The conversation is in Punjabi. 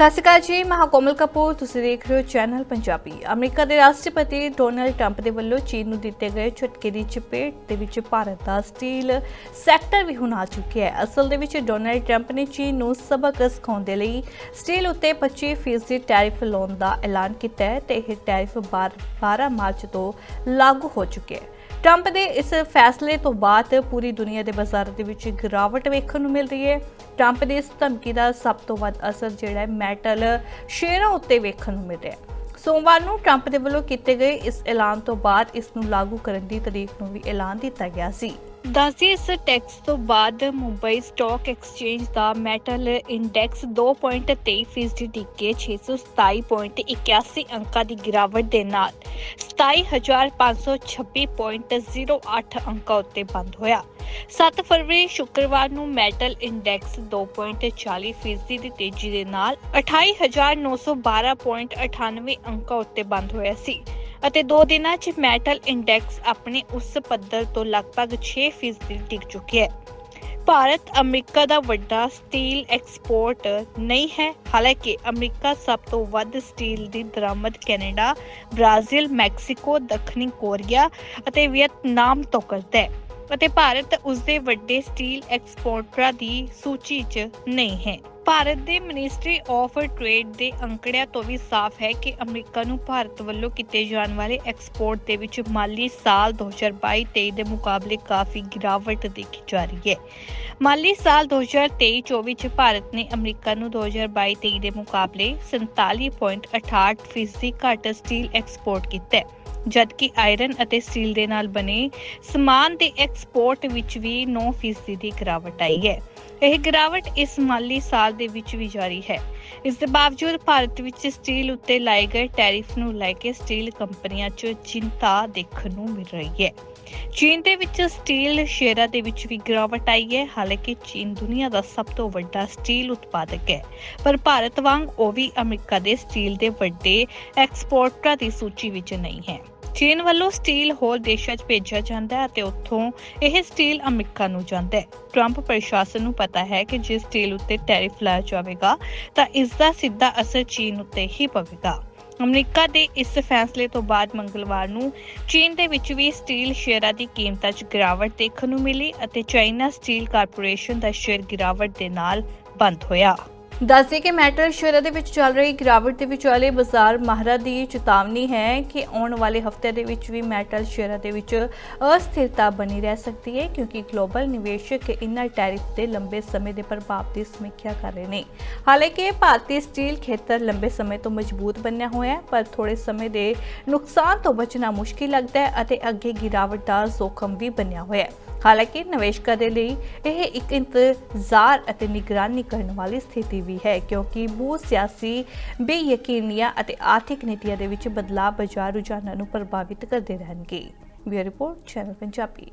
ਸਤਿ ਸ਼੍ਰੀ ਅਕਾਲ ਜੀ, ਮੈਂ ਕੋਮਲ ਕਪੂਰ, ਤੁਸੀਂ ਦੇਖ ਰਹੇ ਹੋ ਚੈਨਲ ਪੰਜਾਬੀ। ਅਮਰੀਕਾ ਦੇ ਰਾਸ਼ਟਰਪਤੀ ਡੋਨਲਡ ਟਰੰਪ ਦੇ ਵੱਲੋਂ ਚੀਨ ਨੂੰ ਦਿੱਤੇ ਗਏ ਝਟਕੇ ਦੀ ਚਪੇਟ ਦੇ ਵਿੱਚ ਭਾਰਤ ਦਾ ਸਟੀਲ ਸੈਕਟਰ ਵੀ ਹੁਣ ਆ ਚੁੱਕਿਆ ਹੈ। ਅਸਲ ਦੇ ਵਿੱਚ ਡੋਨਲਡ ਟਰੰਪ ਨੇ ਚੀਨ ਨੂੰ ਸਬਕ ਸਿਖਾਉਣ ਦੇ ਲਈ ਸਟੀਲ ਉੱਤੇ 25% ਟੈਰਿਫ ਲਾਉਣ ਦਾ ਐਲਾਨ ਕੀਤਾ ਹੈ ਤੇ ਇਹ ਟੈਰਿਫ 12 ਮਾਰਚ ਤੋਂ ਲਾਗੂ ਹੋ ਚੁੱਕਿਆ ਹੈ। ਟਰੰਪ ਦੇ ਇਸ ਫੈਸਲੇ ਤੋਂ ਬਾਅਦ ਪੂਰੀ ਦੁਨੀਆ ਦੇ ਬਾਜ਼ਾਰਾਂ ਦੇ ਵਿੱਚ ਗਿਰਾਵਟ ਵੇਖਣ ਨੂੰ ਮਿਲ ਰਹੀ ਹੈ। ਟਰੰਪ ਦੀ ਇਸ ਧਮਕੀ ਦਾ ਸਭ ਤੋਂ ਵੱਧ ਅਸਰ ਜਿਹੜਾ ਹੈ ਮੈਟਲ ਸ਼ੇਅਰਾਂ ਉੱਤੇ ਵੇਖਣ ਨੂੰ ਮਿਲ ਰਿਹਾ ਹੈ। ਸੋਮਵਾਰ ਨੂੰ ਟਰੰਪ ਦੇ ਵੱਲੋਂ ਕੀਤੇ ਗਏ ਇਸ ਐਲਾਨ ਤੋਂ ਬਾਅਦ ਇਸ ਨੂੰ ਲਾਗੂ ਕਰਨ ਦੀ ਤਾਰੀਖ ਨੂੰ ਵੀ ਐਲਾਨ ਦਿੱਤਾ ਗਿਆ ਸੀ। ਦੱਸਦੀ ਇਸ ਟੈਕਸ ਤੋਂ ਬਾਅਦ ਮੁੰਬਈ ਸਟਾਕ ਐਕਸਚੇਂਜ ਦਾ ਮੈਟਲ ਇੰਡੈਕਸ 2.23% ਡਿੱਗ ਕੇ 627.81 ਅੰਕਾਂ ਦੀ ਗਿਰਾਵਟ ਦੇ ਨਾਲ 27526.08 ਅੰਕਾਂ ਉੱਤੇ ਬੰਦ ਹੋਇਆ। 7 ਫਰਵਰੀ ਸ਼ੁੱਕਰਵਾਰ ਨੂੰ ਮੈਟਲ ਇੰਡੈਕਸ 2.40% ਦੀ ਤੇਜ਼ੀ ਦੇ ਨਾਲ 28912.98 ਅੰਕਾਂ ਉੱਤੇ ਬੰਦ ਹੋਇਆ ਸੀ। ਅਤੇ 2 ਦਿਨਾਂ 'ਚ ਮੈਟਲ ਇੰਡੈਕਸ ਆਪਣੇ ਉਸ ਪੱਧਰ ਤੋਂ ਲਗਭਗ 6% ਡਿੱਗ ਚੁੱਕਿਆ ਹੈ। ਭਾਰਤ ਅਮਰੀਕਾ ਦਾ ਵੱਡਾ ਸਟੀਲ ਐਕਸਪੋਰਟ ਨਹੀਂ ਹੈ। ਹਾਲਾਂਕਿ ਅਮਰੀਕਾ ਸਭ ਤੋਂ ਵੱਧ ਸਟੀਲ ਦੀ ਦਰਾਮਦ ਕੈਨੇਡਾ, ਬ੍ਰਾਜ਼ੀਲ, ਮੈਕਸੀਕੋ, ਦੱਖਣੀ ਕੋਰੀਆ ਅਤੇ ਵੀਅਤਨਾਮ ਤੋਂ ਕਰਦਾ ਹੈ। ਅਤੇ ਭਾਰਤ ਉਸਦੇ ਵੱਡੇ ਸਟੀਲ ਐਕਸਪੋਰਟਰਾਂ ਦੀ ਸੂਚੀ 'ਚ ਨਹੀਂ ਹੈ। ਭਾਰਤ ਦੇ ਮਿਨਿਸਟਰੀ ਆਫ ਟ੍ਰੇਡ ਦੇ ਅੰਕੜਿਆਂ ਤੋਂ ਵੀ ਸਾਫ਼ ਹੈ ਕਿ ਅਮਰੀਕਾ ਨੂੰ ਭਾਰਤ ਵੱਲੋਂ ਕੀਤੇ ਜਾਣ ਵਾਲੇ ਐਕਸਪੋਰਟ ਦੇ ਵਿੱਚ ਮਾਲੀ ਸਾਲ 2022-23 ਦੇ ਮੁਕਾਬਲੇ ਕਾਫੀ ਗਿਰਾਵਟ ਦੇਖੀ ਜਾ ਰਹੀ ਹੈ। ਮਾਲੀ ਸਾਲ 2023-24 ਚ ਭਾਰਤ ਨੇ ਅਮਰੀਕਾ ਨੂੰ 2022-23 ਦੇ ਮੁਕਾਬਲੇ 47.68% ਫੀਸਦੀ ਘੱਟ ਸਟੀਲ ਐਕਸਪੋਰਟ ਕੀਤਾ ਹੈ। ਜਦਕਿ ਆਇਰਨ ਅਤੇ ਸਟੀਲ ਦੇ ਨਾਲ ਬਣੇ ਸਮਾਨ ਦੇ ਐਕਸਪੋਰਟ ਵਿੱਚ ਵੀ 9% ਦੀ ਗਿਰਾਵਟ ਆਈ ਹੈ। ਇਹ ਗਿਰਾਵਟ ਇਸ ਮਾਲੀ ਸਾਲ ਦੇ ਵਿੱਚ ਵੀ ਜਾਰੀ ਹੈ। ਇਸ ਦੇ ਬਾਵਜੂਦ ਭਾਰਤ ਵਿੱਚ ਸਟੀਲ ਉੱਤੇ ਲਾਏ ਗਏ ਟੈਰਿਫ ਨੂੰ ਲੈ ਕੇ ਸਟੀਲ ਕੰਪਨੀਆਂ 'ਚ ਚਿੰਤਾ ਦੇਖਣ ਨੂੰ ਮਿਲ ਰਹੀ ਹੈ। ਚੀਨ ਦੇ ਵਿੱਚ ਸਟੀਲ ਸ਼ੇਅਰਾਂ ਦੇ ਵਿੱਚ ਵੀ ਗਿਰਾਵਟ ਆਈ ਹੈ। ਹਾਲਾਂਕਿ ਚੀਨ ਦੁਨੀਆ ਦਾ ਸਭ ਤੋਂ ਵੱਡਾ ਸਟੀਲ ਉਤਪਾਦਕ ਹੈ। ਪਰ ਭਾਰਤ ਵਾਂਗ ਉਹ ਵੀ ਅਮਰੀਕਾ ਦੇ ਸਟੀਲ ਦੇ ਵੱਡੇ ਐਕਸਪੋਰਟਰਾਂ ਦੀ ਸੂਚੀ ਵਿੱਚ ਨਹੀਂ ਹੈ। ਚੀਨ ਵੱਲੋਂ ਸਟੀਲ ਹੋਰ ਦੇਸ਼ਾਂ 'ਚ ਭੇਜਿਆ ਜਾਂਦਾ ਹੈ ਅਤੇ ਉੱਥੋਂ ਇਹ ਸਟੀਲ ਅਮਰੀਕਾ ਨੂੰ ਜਾਂਦਾ ਹੈ। ਟਰੰਪ ਪ੍ਰਸ਼ਾਸਨ ਨੂੰ ਪਤਾ ਹੈ ਕਿ ਜੇ ਸਟੀਲ ਉੱਤੇ ਟੈਰਿਫ ਲਾਇਆ ਜਾਵੇਗਾ, ਤਾਂ ਇਸ ਦਾ ਸਿੱਧਾ ਅਸਰ ਚੀਨ ਉੱਤੇ ਹੀ ਪਵੇਗਾ। ਅਮਰੀਕਾ ਦੇ ਇਸ ਫੈਸਲੇ ਤੋਂ ਬਾਅਦ ਮੰਗਲਵਾਰ ਨੂੰ ਚੀਨ ਦੇ ਵਿੱਚ ਵੀ ਸਟੀਲ ਸ਼ੇਅਰਾਂ ਦੀ ਕੀਮਤਾਂ 'ਚ ਗਿਰਾਵਟ ਦੇਖਣ ਨੂੰ ਮਿਲੀ ਅਤੇ ਚਾਈਨਾ ਸਟੀਲ ਕਾਰਪੋਰੇਸ਼ਨ ਦਾ ਸ਼ੇਅਰ ਗਿਰਾਵਟ ਦੇ ਨਾਲ ਬੰਦ ਹੋਇਆ। ਦੱਸਦੇ ਕਿ ਮੈਟਲ ਸ਼ੇਅਰਾਂ ਦੇ ਵਿੱਚ ਚੱਲ ਰਹੀ ਗਿਰਾਵਟ ਦੇ ਵਿਚਾਲੇ ਬਾਜ਼ਾਰ ਮਾਹਰਾਂ ਦੀ ਚੇਤਾਵਨੀ ਹੈ ਕਿ ਆਉਣ ਵਾਲੇ ਹਫ਼ਤੇ ਦੇ ਵਿੱਚ ਵੀ ਮੈਟਲ ਸ਼ੇਅਰਾਂ ਦੇ ਵਿੱਚ ਅਸਥਿਰਤਾ ਬਣੀ ਰਹਿ ਸਕਦੀ ਹੈ ਕਿਉਂਕਿ ਗਲੋਬਲ ਨਿਵੇਸ਼ਕ ਇਨ੍ਹਾਂ ਟੈਰਿਫ ਦੇ ਲੰਬੇ ਸਮੇਂ ਦੇ ਪ੍ਰਭਾਵ ਦੀ ਸਮੀਖਿਆ ਕਰ ਰਹੇ ਨੇ। ਹਾਲਾਂਕਿ ਭਾਰਤੀ ਸਟੀਲ ਖੇਤਰ ਲੰਬੇ ਸਮੇਂ ਤੋਂ ਮਜ਼ਬੂਤ ਬਣਿਆ ਹੋਇਆ ਹੈ, ਪਰ ਥੋੜੇ ਸਮੇਂ ਦੇ ਨੁਕਸਾਨ ਤੋਂ ਬਚਣਾ ਮੁਸ਼ਕਿਲ ਲੱਗਦਾ ਹੈ ਅਤੇ ਅੱਗੇ ਗਿਰਾਵਟ ਦਾ ਜ਼ੋਖਮ ਵੀ ਬਣਿਆ ਹੋਇਆ ਹੈ। ਹਾਲਾਂਕਿ ਨਿਵੇਸ਼ਕਾਂ ਦੇ ਲਈ ਇਹ ਇੱਕ ਇੰਤਜ਼ਾਰ ਅਤੇ ਨਿਗਰਾਨੀ ਕਰਨ ਵਾਲੀ ਸਥਿਤੀ ਵੀ ਹੈ, ਕਿਉਂਕਿ ਭੂ ਸਿਆਸੀ ਬੇਯਕੀਨੀਆਂ ਅਤੇ ਆਰਥਿਕ ਨੀਤੀਆਂ ਦੇ ਵਿੱਚ ਬਦਲਾਅ ਬਾਜ਼ਾਰ ਰੁਝਾਨਾਂ ਨੂੰ ਪ੍ਰਭਾਵਿਤ ਕਰਦੇ ਰਹਿਣਗੇ। Bureau report channel Punjabi